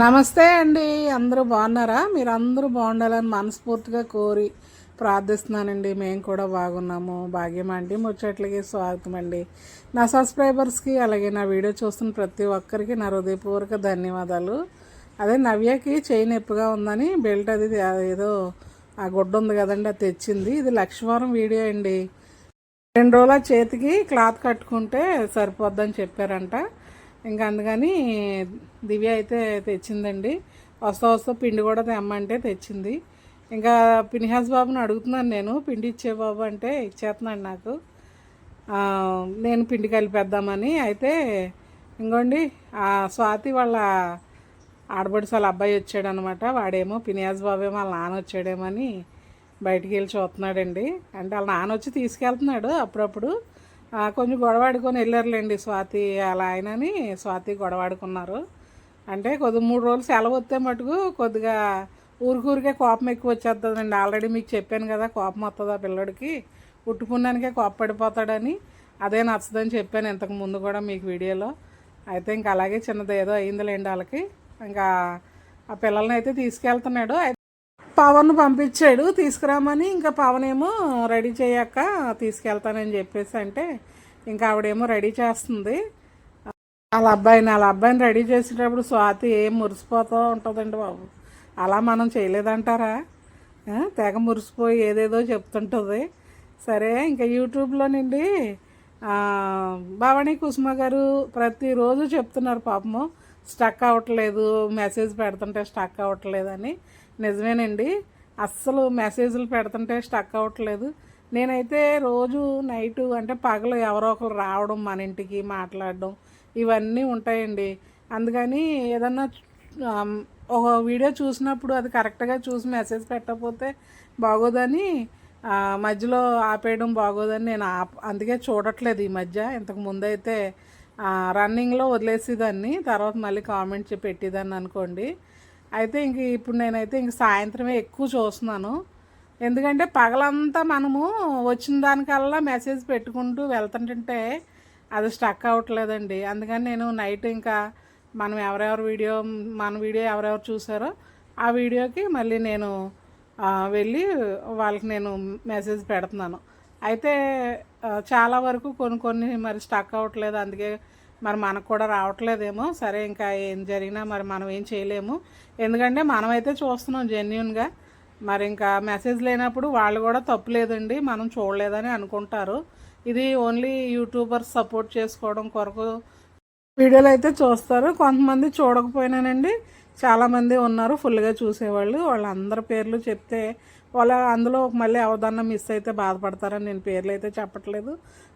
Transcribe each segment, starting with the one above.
నమస్తే అండి అందరూ బాగున్నారా? మీరు అందరూ బాగుండాలని మనస్ఫూర్తిగా కోరి ప్రార్థిస్తున్నానండి. మేము కూడా బాగున్నాము. భాగ్యం అండి. ముచ్చట్లకి స్వాగతం అండి. నా సబ్స్క్రైబర్స్కి అలాగే నా వీడియో చూస్తున్న ప్రతి ఒక్కరికి నా హృదయపూర్వక ధన్యవాదాలు. అదే నవ్యకి చెయ్యి నొప్పిగా ఉందని బెల్ట్ అది ఏదో ఆ గుడ్డ ఉంది కదండి అది తెచ్చింది. ఇది లక్ష్మవరం వీడియో అండి. రెండు రోజుల చేతికి క్లాత్ కట్టుకుంటే సరిపోద్దని చెప్పారంట. ఇంకా అందుకని దివ్య అయితే తెచ్చిందండి. వస్తా వస్తా పిండి కూడా తెమ్మంటే తెచ్చింది. ఇంకా పినిహాస్ బాబుని అడుగుతున్నాను నేను. పిండి ఇచ్చే బాబు అంటే ఇచ్చేస్తున్నాడు నాకు. నేను పిండి కలిపేద్దామని. అయితే ఇంకోండి ఆ స్వాతి వాళ్ళ ఆడబడిసి వాళ్ళ అబ్బాయి వచ్చాడనమాట. వాడేమో పినియాజ్ బాబేమో వాళ్ళ నాన్న వచ్చాడేమని బయటికి వెళ్ళి చూస్తున్నాడండి. అంటే వాళ్ళ నాన్న వచ్చి తీసుకెళ్తున్నాడు అప్పుడప్పుడు. కొంచెం గొడవాడుకొని వెళ్ళారులేండి స్వాతి అలా ఆయనని. స్వాతి గొడవాడుకున్నారు. అంటే కొద్ది మూడు రోజులు సెలవు వస్తే మటుకు కొద్దిగా ఊరికూరికే కోపం ఎక్కువ వచ్చేస్తుందండి. ఆల్రెడీ మీకు చెప్పాను కదా కోపం వస్తుంది ఆ పిల్లడికి. పుట్టుకున్నానికే కోపపడిపోతాడని అదే నచ్చదని చెప్పాను ఇంతకు ముందు కూడా మీకు వీడియోలో. అయితే ఇంకా అలాగే చిన్నది ఏదో అయిందిలేండి వాళ్ళకి. ఇంకా ఆ పిల్లల్ని అయితే తీసుకెళ్తున్నాడు. అయితే పవన్ పంపించాడు తీసుకురామని ఇంకా పవన్ ఏమో రెడీ చేయక తీసుకెళ్తానని చెప్పేసి అంటే ఇంకా ఆవిడేమో రెడీ చేస్తుంది. వాళ్ళ అబ్బాయిని వాళ్ళ అబ్బాయిని రెడీ చేసేటప్పుడు స్వాతి ఏం మురిసిపోతూ ఉంటుందండి బాబు. అలా మనం చేయలేదంటారా? తెగ మురిసిపోయి ఏదేదో చెప్తుంటుంది. సరే ఇంకా యూట్యూబ్లో నుండి భవానీ కుసుమ గారు ప్రతిరోజు చెప్తున్నారు పాపము స్టక్ అవ్వట్లేదు మెసేజ్ పెడుతుంటే స్టక్ అవ్వట్లేదని నిజమేనండి. అస్సలు మెసేజ్లు పెడుతుంటే స్టక్ అవ్వట్లేదు. నేనైతే రోజు నైటు అంటే పగలు ఎవరో ఒకరు రావడం మన ఇంటికి మాట్లాడడం ఇవన్నీ ఉంటాయండి. అందుకని ఏదన్నా ఒక వీడియో చూసినప్పుడు అది కరెక్ట్గా చూసి మెసేజ్ పెట్టకపోతే బాగోదని మధ్యలో ఆపేయడం బాగోదని నేను ఆప అందుకే చూడట్లేదు ఈ మధ్య. ఇంతకు ముందైతే రన్నింగ్లో వదిలేసేదాన్ని తర్వాత మళ్ళీ కామెంట్ పెట్టేదాన్ని అనుకోండి. అయితే ఇంక ఇప్పుడు నేనైతే ఇంక సాయంత్రమే ఎక్కువ చూస్తున్నాను. ఎందుకంటే పగలంతా మనము వచ్చిన దానికల్లా మెసేజ్ పెట్టుకుంటూ వెళ్తుంటుంటే అది స్టక్ అవ్వట్లేదండి. అందుకని నేను నైట్ ఇంకా మనం ఎవరెవరు వీడియో మన వీడియో ఎవరెవరు చూసారో ఆ వీడియోకి మళ్ళీ నేను వెళ్ళి వాళ్ళకి నేను మెసేజ్ పెడుతున్నాను. అయితే చాలా వరకు కొన్ని కొన్ని మరి స్టక్ అవ్వట్లేదు. అందుకే మరి మనకు కూడా రావట్లేదేమో. సరే ఇంకా ఏం జరిగినా మరి మనం ఏం చేయలేము. ఎందుకంటే మనమైతే చూస్తున్నాం జెన్యున్గా మరి ఇంకా మెసేజ్ లేనప్పుడు వాళ్ళు కూడా తప్పు లేదండి మనం చూడలేదని అనుకుంటారు. ఇది ఓన్లీ యూట్యూబర్స్ సపోర్ట్ చేసుకోవడం కొరకు వీడియోలు అయితే చూస్తారు. కొంతమంది చూడకపోయినానండి. చాలామంది ఉన్నారు ఫుల్గా చూసేవాళ్ళు. వాళ్ళందరి పేర్లు చెప్తే వాళ్ళ అందులో మళ్ళీ అవధానం మిస్ అయితే బాధపడతారని నేను పేర్లు అయితే చెప్పట్లేదు.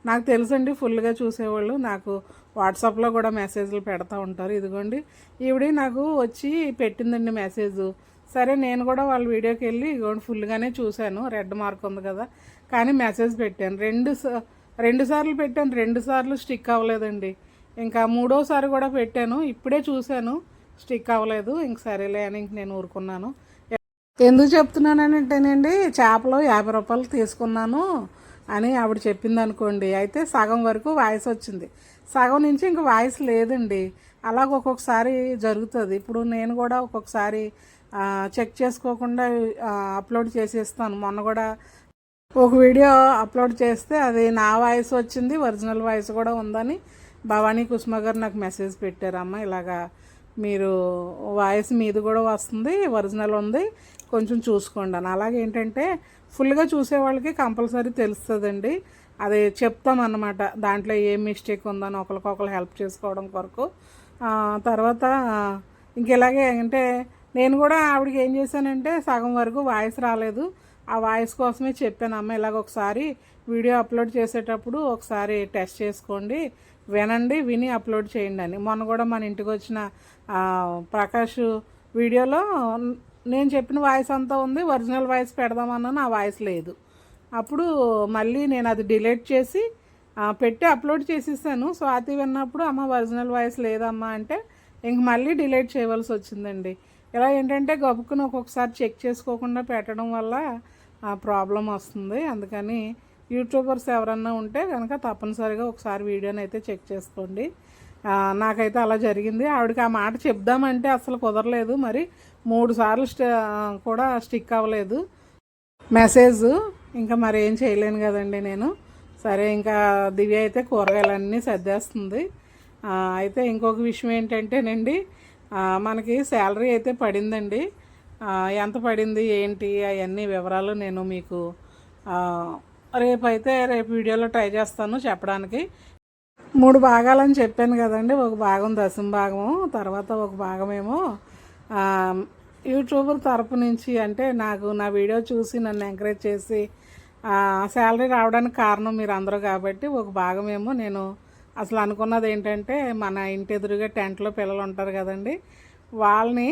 నాకు తెలుసండి ఫుల్గా చూసేవాళ్ళు. నాకు వాట్సాప్లో కూడా మెసేజ్లు పెడతా ఉంటారు. ఇదిగోండి ఈవిడ నాకు వచ్చి పెట్టిందండి మెసేజ్ సరే నేను కూడా వాళ్ళ వీడియోకి వెళ్ళి ఇదిగోండి ఫుల్గానే చూశాను. రెడ్ మార్క్ ఉంది కదా. కానీ మెసేజ్ పెట్టాను. రెండు స- రెండు సార్లు పెట్టాను. రెండు సార్లు స్టిక్ అవ్వలేదండి. ఇంకా మూడోసారి కూడా పెట్టాను. ఇప్పుడే చూశాను. స్టిక్ అవ్వలేదు. ఇంక సరేలే అని ఇంక నేను ఊరుకున్నాను. ఎందుకు చెప్తున్నానంటేనండి చేపలు యాభై రూపాయలు తీసుకున్నాను. అని ఆవిడ చెప్పింది అనుకోండి అయితే సగం వరకు వాయిస్ వచ్చింది. సగం నుంచి ఇంక వాయిస్ లేదండి. అలాగ ఒక్కొక్కసారి జరుగుతుంది. ఇప్పుడు నేను కూడా ఒక్కొక్కసారి చెక్ చేసుకోకుండా అప్లోడ్ చేసేస్తాను. మొన్న కూడా ఒక వీడియో అప్లోడ్ చేస్తే అది నా వాయిస్ వచ్చింది ఒరిజినల్ వాయిస్ కూడా ఉందని భవానీ కుసుమ గారు నాకు మెసేజ్ పెట్టారమ్మ ఇలాగా మీరు వాయిస్ మీది కూడా వస్తుంది ఒరిజినల్ ఉంది. కొంచెం చూసుకోండి అని. అలాగే ఏంటంటే ఫుల్గా చూసే వాళ్ళకి కంపల్సరీ తెలుస్తుందండి. అది చెప్తామన్నమాట దాంట్లో ఏం మిస్టేక్ ఉందని ఒకరికొకరు హెల్ప్ చేసుకోవడం కొరకు. తర్వాత ఇంకెలాగే అంటే నేను కూడా ఆవిడకి ఏం చేశానంటే సగం వరకు వాయిస్ రాలేదు. ఆ వాయిస్ కోసమే చెప్పాను అమ్మ ఇలాగ ఒకసారి వీడియో అప్లోడ్ చేసేటప్పుడు ఒకసారి టెస్ట్ చేసుకోండి. వినండి విని అప్లోడ్ చేయండి అని. మొన్న కూడా మన ఇంటికి వచ్చిన ప్రకాష్ వీడియోలో నేను చెప్పిన వాయిస్ అంతా ఉంది ఒరిజినల్ వాయిస్ పెడదామన్నాను ఆ వాయిస్ లేదు. అప్పుడు మళ్ళీ నేను అది డిలీట్ చేసి పెట్టి అప్లోడ్ చేసేసాను. స్వాతి విన్నప్పుడు అమ్మ ఒరిజినల్ వాయిస్ లేదమ్మా అంటే ఇంక మళ్ళీ డిలీట్ చేయవలసి వచ్చిందండి. ఇలా ఏంటంటే గబుక్కుని ఒక్కొక్కసారి చెక్ చేసుకోకుండా పెట్టడం వల్ల ప్రాబ్లం వస్తుంది. అందుకని యూట్యూబర్స్ ఎవరన్నా ఉంటే కనుక తప్పనిసరిగా ఒకసారి వీడియోని అయితే చెక్ చేసుకోండి. నాకైతే అలా జరిగింది. ఆవిడకి ఆ మాట చెప్దామంటే అసలు కుదరలేదు. మరి మూడు సార్లు స్ట కూడా స్టిక్ అవ్వలేదు. మెసేజ్. ఇంకా మరి ఏం చేయలేను కదండి నేను. సరే ఇంకా దివ్య అయితే కూరగాయలన్నీ సర్దేస్తుంది. అయితే ఇంకొక విషయం ఏంటంటేనండి మనకి శాలరీ అయితే పడిందండి. ఎంత పడింది ఏంటి అవన్నీ వివరాలు నేను మీకు రేపైతే రేపు వీడియోలో ట్రై చేస్తాను చెప్పడానికి. మూడు భాగాలని చెప్పాను కదండి. ఒక భాగం దశమ భాగము తర్వాత ఒక భాగమేమో. యూట్యూబర్ తరపు నుంచి అంటే నాకు నా వీడియో చూసి నన్ను ఎంకరేజ్ చేసి శాలరీ రావడానికి కారణం మీరు అందరూ కాబట్టి ఒక భాగమేమో నేను అసలు అనుకున్నది ఏంటంటే మన ఇంటి ఎదురుగా టెంట్లో పిల్లలు ఉంటారు కదండి. వాళ్ళని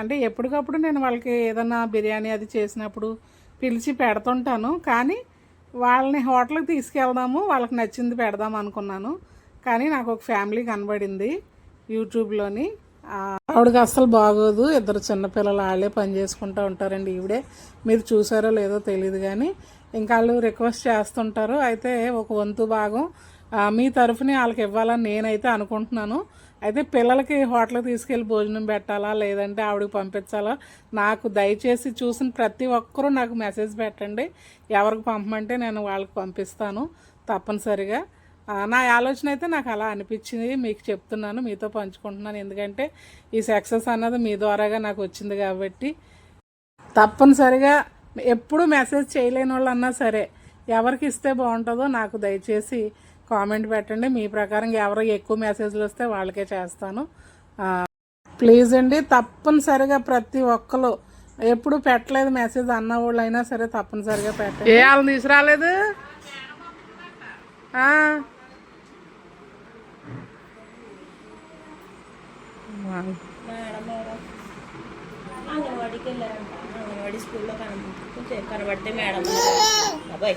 అంటే ఎప్పటికప్పుడు నేను వాళ్ళకి ఏదైనా బిర్యానీ అది చేసినప్పుడు పిలిచి పెడుతుంటాను. కానీ వాళ్ళని హోటల్కి తీసుకెళ్దాము వాళ్ళకి నచ్చింది పెడదాం అనుకున్నాను. కానీ నాకు ఒక ఫ్యామిలీ కనబడింది యూట్యూబ్లోని. ఆవిడకి అస్సలు బాగోదు ఇద్దరు చిన్నపిల్లలు వాళ్ళే పని చేసుకుంటూ ఉంటారండి ఈవిడే. మీరు చూసారో లేదో తెలియదు కానీ ఇంకా వాళ్ళు రిక్వెస్ట్ చేస్తుంటారు. అయితే ఒక వంతు భాగం మీ తరఫుని వాళ్ళకి ఇవ్వాలని నేనైతే అనుకుంటున్నాను. అయితే పిల్లలకి హోటల్కి తీసుకెళ్ళి భోజనం పెట్టాలా లేదంటే ఆవిడకి పంపించాలా? నాకు దయచేసి చూసిన ప్రతి ఒక్కరూ నాకు మెసేజ్ పెట్టండి. ఎవరికి పంపమంటే నేను వాళ్ళకి పంపిస్తాను తప్పనిసరిగా. నా ఆలోచన అయితే నాకు అలా అనిపించింది. మీకు చెప్తున్నాను మీతో పంచుకుంటున్నాను. ఎందుకంటే ఈ సక్సెస్ అన్నది మీ ద్వారాగా నాకు వచ్చింది కాబట్టి. తప్పనిసరిగా ఎప్పుడు మెసేజ్ చేయలేని వాళ్ళు అన్నా సరే ఎవరికి ఇస్తే బాగుంటుందో నాకు దయచేసి కామెంట్ పెట్టండి. మీ ప్రకారం ఎవరు ఎక్కువ మెసేజ్లు వస్తే వాళ్ళకే చేస్తాను. ప్లీజ్ అండి తప్పనిసరిగా ప్రతి ఒక్కరు ఎప్పుడు పెట్టలేదు మెసేజ్ అన్న వాళ్ళు అయినా సరే తప్పనిసరిగా పెట్టండి. ఏ వాళ్ళని తీసుకురాలేదు? ఆ. అంగన్వాడీకి వెళ్ళారంట అంగన్వాడీ స్కూల్లో కనబడి కనబడితే మేడం. అబ్బాయి.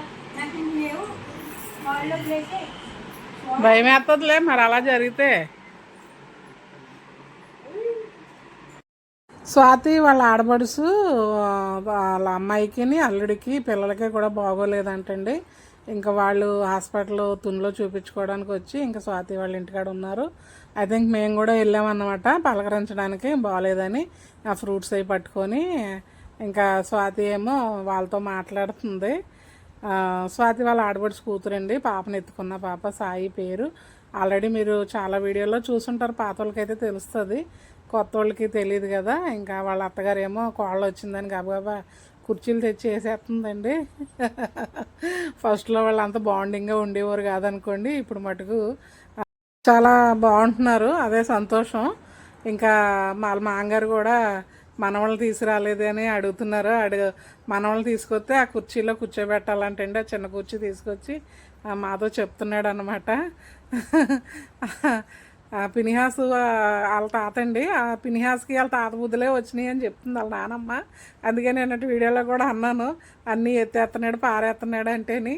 భయం వేస్తుందిలే మరి అలా జరిగితే. స్వాతి వాళ్ళ ఆడబడుసు వాళ్ళ అమ్మాయికి అల్లుడికి పిల్లలకి కూడా బాగోలేదంటండి. ఇంకా వాళ్ళు హాస్పిటల్ తునిలో చూపించుకోవడానికి వచ్చి ఇంకా స్వాతి వాళ్ళ ఇంటికాడ ఉన్నారు. ఐ థింక్ మేము కూడా వెళ్ళామన్నమాట పలకరించడానికి బాగాలేదని ఆ ఫ్రూట్స్ అవి పట్టుకొని ఇంకా స్వాతి ఏమో వాళ్ళతో మాట్లాడుతుంది. స్వాతి వాళ్ళ ఆడబడుచు కూతురండి. పాపను ఎత్తుకున్న పాప సాయి పేరు. ఆల్రెడీ మీరు చాలా వీడియోలో చూసుంటారు. పాత వాళ్ళకైతే తెలుస్తుంది. కొత్త వాళ్ళకి తెలియదు కదా. ఇంకా వాళ్ళ అత్తగారు ఏమో కోళ్ళు వచ్చిందని గబగబా కుర్చీలు తెచ్చి వేసేస్తుందండి. ఫస్ట్లో వాళ్ళంతా బాండింగ్గా ఉండేవారు కాదనుకోండి. ఇప్పుడు మటుకు చాలా బాగుంటున్నారు. అదే సంతోషం. ఇంకా వాళ్ళ మాంగారు కూడా మనవాళ్ళు తీసుకురాలేదు అని అడుగుతున్నారు అడుగు మనవాళ్ళు తీసుకొస్తే ఆ కుర్చీలో కూర్చోబెట్టాలంటండి ఆ చిన్న కుర్చీ తీసుకొచ్చి మాతో చెప్తున్నాడు అనమాట పినిహాస్ వాళ్ళ తాత అండి ఆ పినిహాస్కి వాళ్ళ తాత బుద్ధులే వచ్చినాయి అని చెప్తుంది వాళ్ళ నానమ్మ. అందుకే నేను అటు వీడియోలో కూడా అన్నాను అన్నీ ఎత్తేస్తున్నాడు పారేస్తున్నాడు అంటేని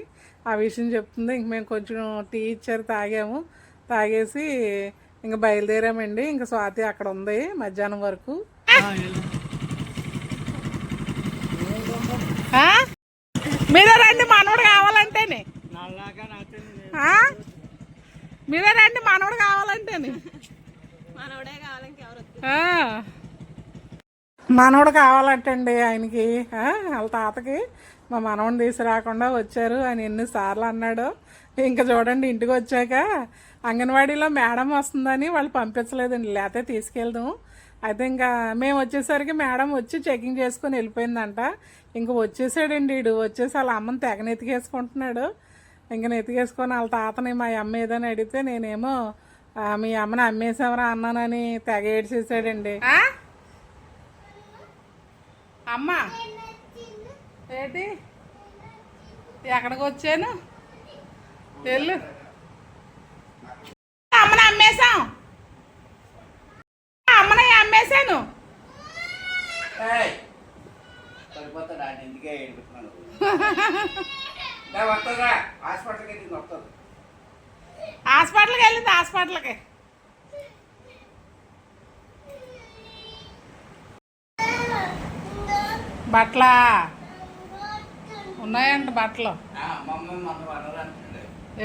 ఆ విషయం చెప్తుంది ఇంక మేము కొంచెం టీ ఇచ్చారు తాగాము. తాగేసి ఇంక బయలుదేరామండి ఇంక స్వాతి అక్కడ ఉంది మధ్యాహ్నం వరకు. మీరే రండి మనోడు కావాలంటేనే. ఆ? మీరే రండి మనోడు కావాలంటేనే. మనవడు కావాలంటండి ఆయనకి. వాళ్ళ తాతకి. మా మనవడిని తీసుకురాకుండా వచ్చారు ఆయన ఎన్నిసార్లు అన్నాడు. ఇంకా చూడండి ఇంటికి వచ్చాక అంగన్వాడీలో మేడం వస్తుందని వాళ్ళు పంపించలేదండి. లేకపోతే తీసుకెళ్దాం. అయితే ఇంకా మేము వచ్చేసరికి మేడం వచ్చి చెకింగ్ చేసుకొని వెళ్ళిపోయిందంట. ఇంక వచ్చేసాడండి వీడు వచ్చేసి వాళ్ళ అమ్మని తెగ నెతికేసుకుంటున్నాడు ఇంక నెతికేసుకొని వాళ్ళ తాతని మా అమ్మ ఏదని అడిగితే నేనేమో మీ అమ్మని అమ్మేసావరా అన్నానని తెగ ఏడ్చేసాడండి. అమ్మ? ఏంటి? ఎక్కడికి వచ్చాను? వెళ్ళు. అమ్మేశాం అమ్మనే అమ్మేశాను ఏడుపుతున్నాను వస్తుందా హాస్పిటల్కి వెళ్ళి వస్తుంది హాస్పిటల్కి వెళ్ళింది హాస్పిటల్కి. బట్టల? ఉన్నాయంట బట్టలు.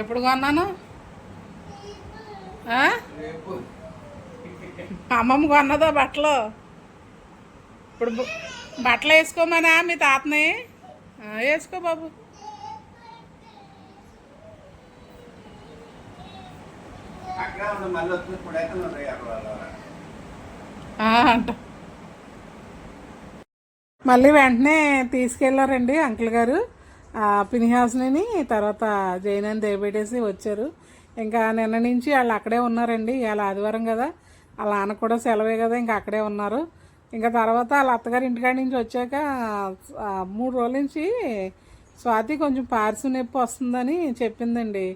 ఎప్పుడు కొన్నాను? అమ్మమ్మ కొన్నదా బట్టలు? ఇప్పుడు బట్టలు వేసుకోమనా మీ తాతని. వేసుకో బాబు. అంట. మళ్ళీ వెంటనే తీసుకెళ్ళారండి అంకుల్ గారు. పినిహాస్ని తర్వాత జైనని దేవబెట్టేసి వచ్చారు. ఇంకా నిన్న నుంచి వాళ్ళు అక్కడే ఉన్నారండి ఇవాళ ఆదివారం కదా. వాళ్ళ నాన్న కూడా సెలవే కదా ఇంకా అక్కడే ఉన్నారు. ఇంకా తర్వాత వాళ్ళ అత్తగారి ఇంటికాడ నుంచి వచ్చాక మూడు రోజుల నుంచి స్వాతి కొంచెం పార్సు నొప్పి వస్తుందని చెప్పిందండి.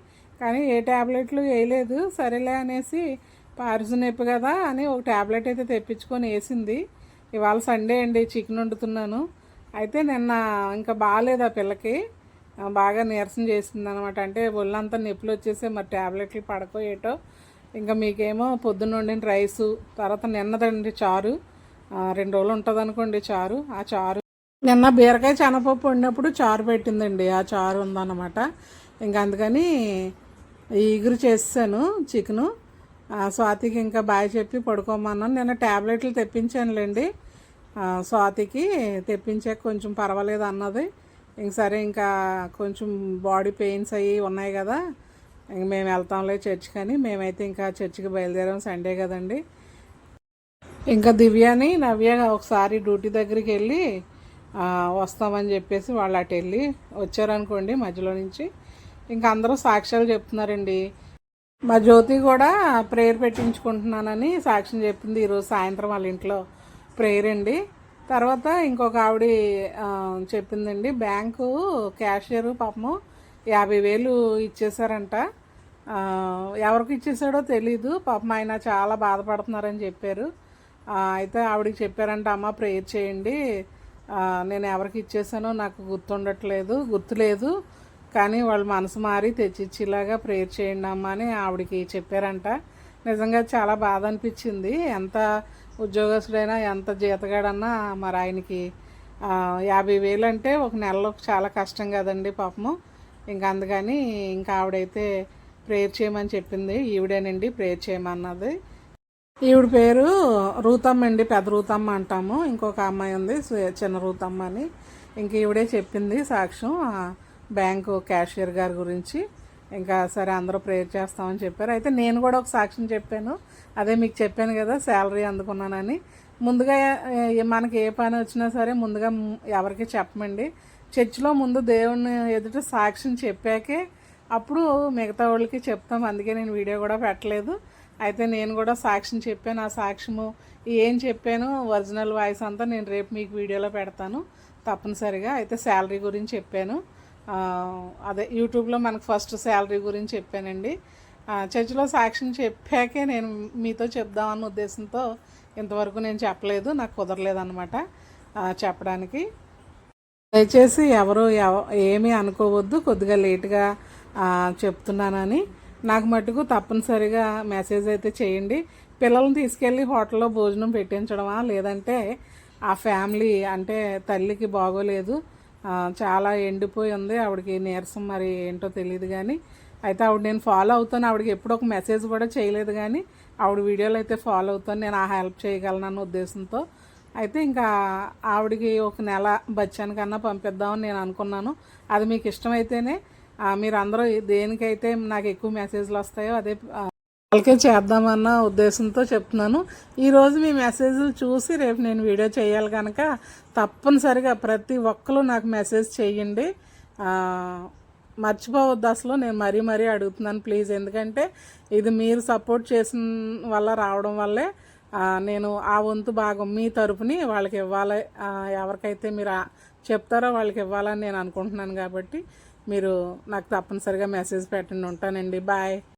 కానీ ఏ ట్యాబ్లెట్లు వేయలేదు సరేలే అనేసి పార్సు నొప్పి కదా అని ఒక ట్యాబ్లెట్ అయితే తెప్పించుకొని వేసింది. ఇవాళ సండే అండి చికెన్ వండుతున్నాను. అయితే నిన్న ఇంకా బాగాలేదు ఆ పిల్లకి. బాగా నీరసం చేసింది అనమాట అంటే ఒళ్ళంతా నొప్పులు వచ్చేసి మరి ట్యాబ్లెట్లు పడకో ఇంకా మీకేమో పొద్దున్న వండిన రైసు తర్వాత నిన్నదండి చారు. రెండు రోజులు ఉంటుంది అనుకోండి చారు. ఆ చారు నిన్న బీరకాయ చెనపప్పు వండినప్పుడు చారు పెట్టిందండి. ఆ చారు ఉందన్నమాట. ఇంకా అందుకని ఈగురు చేసాను చికెను. ఆ, స్వాతికి ఇంకా బాయ్ చెప్పి పడుకోమన్నాను. నిన్న ట్యాబ్లెట్లు తెప్పించానులేండి. స్వాతికి తెప్పించాక కొంచెం పర్వాలేదు అన్నది. ఇంక సరే ఇంకా కొంచెం బాడీ పెయిన్స్ అవి ఉన్నాయి కదా. ఇంక మేము వెళ్తాంలే చర్చికి అని. మేమైతే ఇంకా చర్చికి బయలుదేరాం సండే కదండి. ఇంకా దివ్యాని నవ్య ఒకసారి డ్యూటీ దగ్గరికి వెళ్ళి వస్తామని చెప్పేసి వాళ్ళు అటు వెళ్ళి వచ్చారనుకోండి మధ్యలో నుంచి. ఇంకా అందరూ సాక్ష్యాలు చెప్తున్నారండి. మా జ్యోతి కూడా ప్రేయర్ పెట్టించుకుంటున్నానని సాక్ష్యం చెప్పింది ఈరోజు సాయంత్రం వాళ్ళ ఇంట్లో ప్రేయర్ అండి. తర్వాత ఇంకొక ఆవిడ చెప్పిందండి బ్యాంకు క్యాషియర్ పాపము యాభై వేలు ఇచ్చేసారంట ఎవరికి ఇచ్చేసాడో తెలీదు. పాపం ఆయన చాలా బాధపడుతున్నారని చెప్పారు. అయితే ఆవిడకి చెప్పారంట అమ్మ ప్రేయర్ చేయండి. నేను ఎవరికి ఇచ్చేసానో నాకు గుర్తుండట్లేదు గుర్తులేదు. కానీ వాళ్ళు మనసు మారి తెచ్చిచ్చేలాగా ప్రేయర్ చేయండి అమ్మ అని ఆవిడకి చెప్పారంట. నిజంగా చాలా బాధ అనిపించింది. ఎంత ఉద్యోగస్తుడైనా ఎంత జీతగాడన్నా మరి ఆయనకి యాభై వేలు అంటే ఒక నెలలో చాలా కష్టం కదండి పాపము. ఇంకా అందుకని ఇంకా ఆవిడైతే ప్రేయర్ చేయమని చెప్పింది. ఈవిడేనండి ప్రేయర్ చేయమన్నది. ఈవిడ పేరు రూతమ్మ అండి పెద్ద రూతమ్మ అంటాము. ఇంకొక అమ్మాయి ఉంది చిన్న రూతమ్మ అని. ఇంక ఈవిడే చెప్పింది సాక్ష్యం బ్యాంకు క్యాషియర్ గారి గురించి. ఇంకా సరే అందరూ ప్రేయర్ చేస్తామని చెప్పారు. అయితే నేను కూడా ఒక సాక్ష్యం చెప్పాను. అదే మీకు చెప్పాను కదా శాలరీ అందుకున్నానని. ముందుగా మనకి ఏ పని వచ్చినా సరే ముందుగా ఎవరికి చెప్పమండి. చర్చిలో ముందు దేవుని ఎదుట సాక్ష్యం చెప్పాకే అప్పుడు మిగతా వాళ్ళకి చెప్తాం. అందుకే నేను వీడియో కూడా పెట్టలేదు. అయితే నేను కూడా సాక్ష్యం చెప్పాను. ఆ సాక్ష్యము ఏం చెప్పాను ఒరిజినల్ వాయిస్ అంతా నేను రేపు మీకు వీడియోలో పెడతాను. తప్పనిసరిగా అయితే శాలరీ గురించి చెప్పాను. అదే యూట్యూబ్లో మనకు ఫస్ట్ శాలరీ గురించి చెప్పానండి. చర్చిలో సాక్ష్యం చెప్పాకే నేను మీతో చెప్దామన్న ఉద్దేశంతో ఇంతవరకు నేను చెప్పలేదు నాకు కుదరలేదన్నమాట చెప్పడానికి. దయచేసి ఎవరు ఎవ- ఏమీ అనుకోవద్దు కొద్దిగా లేట్గా చెప్తున్నానని. నాకు మటుకు తప్పనిసరిగా మెసేజ్ అయితే చేయండి. పిల్లల్ని తీసుకెళ్ళి హోటల్లో భోజనం పెట్టించడమా? లేదంటే ఆ ఫ్యామిలీ అంటే తల్లికి బాగోలేదు. చాలా ఎండిపోయి ఉంది. ఆవిడకి నీరసం మరి ఏంటో తెలియదు కానీ అయితే ఆవిడ నేను ఫాలో అవుతాను. ఆవిడకి ఎప్పుడు ఒక మెసేజ్ కూడా చేయలేదు కానీ ఆవిడ వీడియోలు అయితే ఫాలో అవుతాను. నేను ఆ హెల్ప్ చేయగలనన్న ఉద్దేశంతో. అయితే ఇంకా ఆవిడకి ఒక నెల బచ్చానికన్నా పంపిద్దామని నేను అనుకున్నాను. అది మీకు ఇష్టమైతేనే మీరు అందరూ దేనికైతే నాకు ఎక్కువ మెసేజ్లు వస్తాయో అదే వాళ్ళకే చేద్దామన్న ఉద్దేశంతో చెప్తున్నాను. ఈరోజు మీ మెసేజ్లు చూసి రేపు నేను వీడియో చేయాలి కనుక తప్పనిసరిగా ప్రతి ఒక్కరు నాకు మెసేజ్ చేయండి. మర్చిపోవద్దు అసలు. నేను మరీ మరీ అడుగుతున్నాను ప్లీజ్ ఎందుకంటే ఇది మీరు సపోర్ట్ చేసిన వల్ల రావడం వల్లే నేను ఆ వంతు భాగం మీ తరపుని వాళ్ళకి ఇవ్వాలి. ఎవరికైతే మీరు చెప్తారో వాళ్ళకి ఇవ్వాలని నేను అనుకుంటున్నాను కాబట్టి మీరు నాకు తప్పనిసరిగా మెసేజ్ పెట్టండి. ఉంటానండి. బాయ్